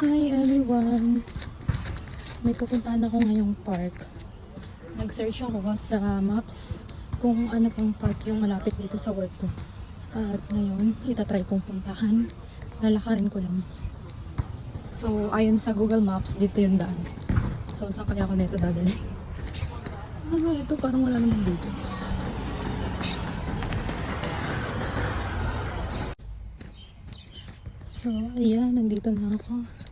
Hi everyone! May pupuntahan ako ngayong park. Nag-search ako sa maps kung ano pang park yung malapit dito sa work ko. At ngayon, itatry kong puntahan. Lalakarin ko lang. So, ayon sa Google Maps, dito yung daan. So, saan kaya ako nito dadalhin? Ano ito? Parang wala naman dito. So, ayan, nandito na ako.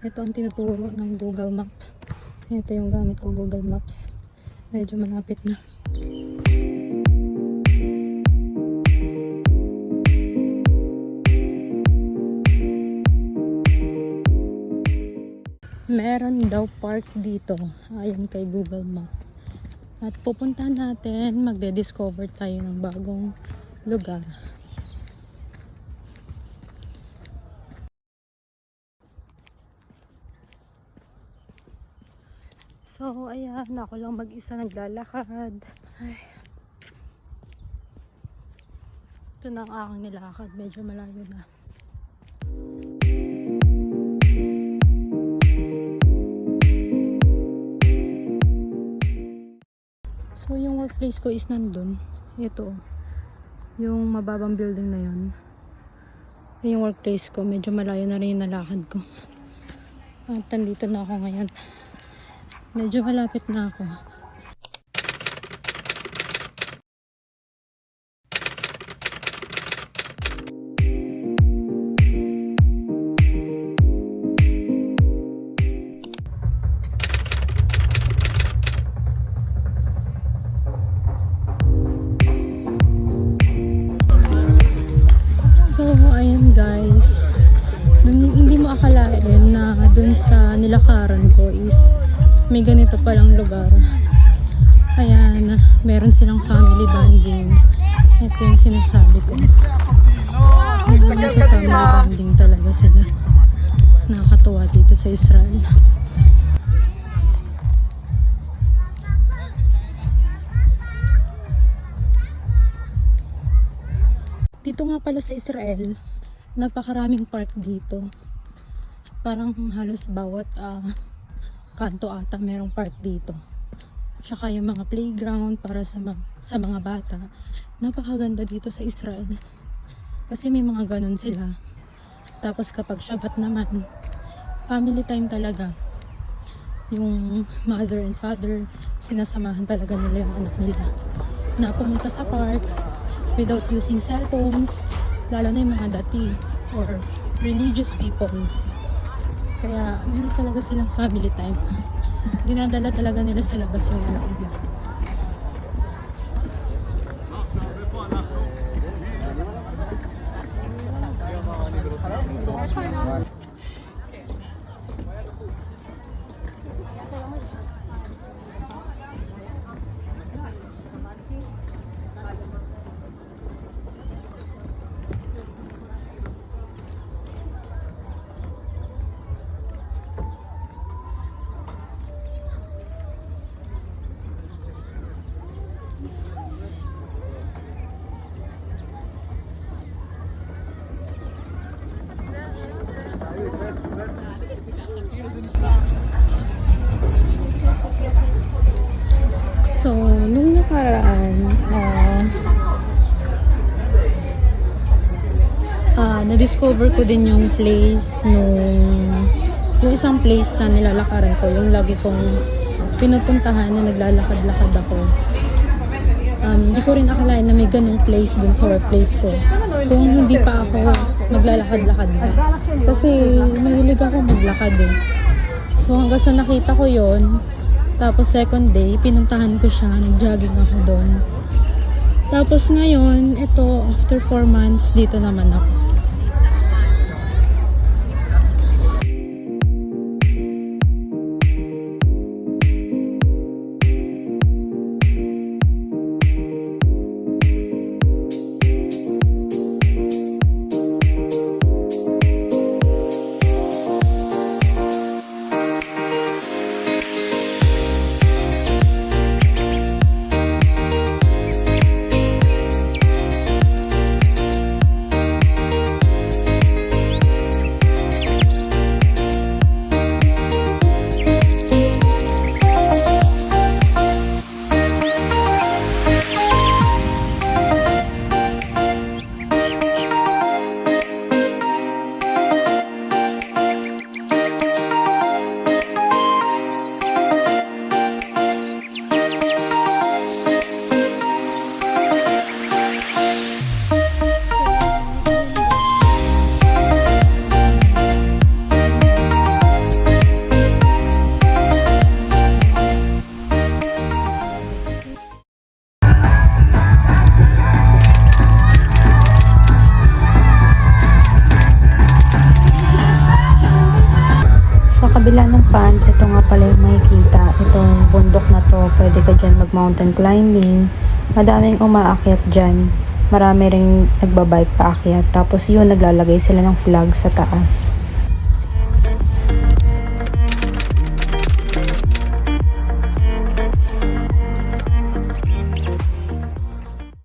Ito ang tinuturo ng Google Map. Ito yung gamit ko Google Maps. Medyo malapit na. Meron daw park dito. Ayon kay Google Map. At pupuntahan natin, magde-discover tayo ng bagong lugar. So, ayan, ako lang mag-isa naglalakad. Ay. Ito na ang aking nilakad. Medyo malayo na. So, yung workplace ko is nandun. Ito. Yung mababang building na yun. Yung workplace ko. Medyo malayo na rin yung nalakad ko. At nandito na ako ngayon. Medyo malapit na ako. So, ayun guys. Dun, hindi mo akalain na dun sa nilakaran ko is may ganito palang lugar. Ayan, meron silang family bonding. Ito yung sinasabi ko. Diba, sa family bonding talaga sila. Nakakatuwa dito sa Israel. Dito nga pala sa Israel, napakaraming park dito. Parang halos bawat ah, kanto ata merong park dito. Tsaka yung mga playground para sa, ma- sa mga bata. Napakaganda dito sa Israel. Kasi may mga ganun sila. Tapos kapag Shabbat naman, family time talaga. Yung mother and father, sinasamahan talaga nila yung anak nila. Na pumunta sa park without using cellphones, lalo na yung mga dati or religious people. Kaya meron talaga silang family time. Dinadala talaga nila sa labas yung anak nila. So, nung nakaraan, ah, ah, na-discover ko din yung place nung yung isang place na nilalakaran ko, yung lagi kong pinupuntahan na naglalakad-lakad ako. Um, hindi ko rin akalain na may ganong place dun sa workplace ko. Kung hindi pa ako maglalakad-lakad na. Kasi mahilig ako maglakad eh. So hanggang sa nakita ko yon tapos second day, pinuntahan ko siya, nag-jogging ako doon. Tapos ngayon, ito, after 4 months, dito naman ako. kabila ng pond, ito nga pala yung makikita. Itong bundok na to, pwede ka dyan mag-mountain climbing. Madaming umaakyat dyan. Marami rin nagbabike paakyat. Tapos yun, naglalagay sila ng flag sa taas.